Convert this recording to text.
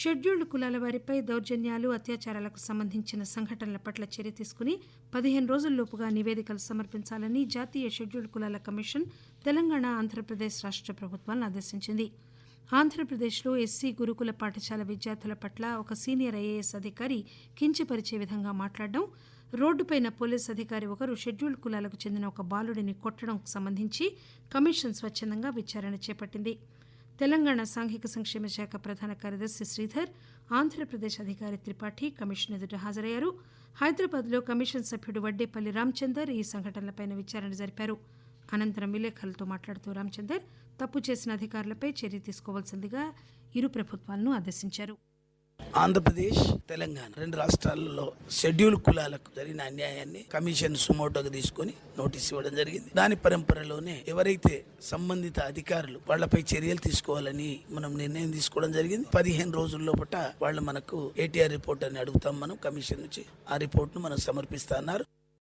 Scheduled కులాల వారిపై దౌర్జన్యాలు అత్యాచారాలకు సంబంధించిన సంఘటనల పట్ల చర్య తీసుకుని పదిహేను రోజుల్లోపుగా నివేదికలు సమర్పించాలని జాతీయ షెడ్యూల్డ్ కులాల కమిషన్ తెలంగాణ ఆంధ్రప్రదేశ్ రాష్ట్ర ప్రభుత్వాలను ఆదేశించింది. ఆంధ్రప్రదేశ్లో ఎస్సీ గురుకుల పాఠశాల విద్యార్థుల పట్ల ఒక సీనియర్ ఐఏఎస్ అధికారి కించపరిచే విధంగా మాట్లాడడం రోడ్డుపైన పోలీస్ అధికారి ఒకరు షెడ్యూల్డ్ కులాలకు చెందిన ఒక బాలుడిని కొట్టడంకు సంబంధించి కమిషన్ స్వచ్ఛందంగా విచారణ చేపట్టింది. తెలంగాణ సాంఘిక సంక్షేమ శాఖ ప్రధాన కార్యదర్శి శ్రీధర్ ఆంధ్రప్రదేశ్ అధికారి త్రిపాఠి కమిషన్ ఎదుట హాజరయ్యారు. హైదరాబాద్లో కమిషన్ సభ్యుడు వడ్డేపల్లి రామచందర్ ఈ సంఘటనలపై విచారణ జరిపారు. అనంతరం విలేకరులతో మాట్లాడుతూ రామచందర్ తప్పు చేసిన అధికారులపై చర్య తీసుకోవాల్సిందిగా ఇరు ప్రభుత్వాలను ఆదేశించారు. ఆంధ్రప్రదేశ్ తెలంగాణ రెండు రాష్ట్రాలలో షెడ్యూల్ కులాలకు జరిగిన అన్యాయాన్ని కమిషన్ సుమోటోగా తీసుకొని నోటీస్ ఇవ్వడం జరిగింది. దాని పరంపరలోనే ఎవరైతే సంబంధిత అధికారులు వాళ్ళపై చర్యలు తీసుకోవాలని మనం నిర్ణయం తీసుకోవడం జరిగింది. పదిహేను రోజుల్లో లోపల వాళ్ళు మనకు ఏటీఆర్ రిపోర్ట్ అని అడుగుతాం మనం కమిషన్ నుంచి ఆ రిపోర్ట్ను మనం సమర్పిస్తా అన్నారు.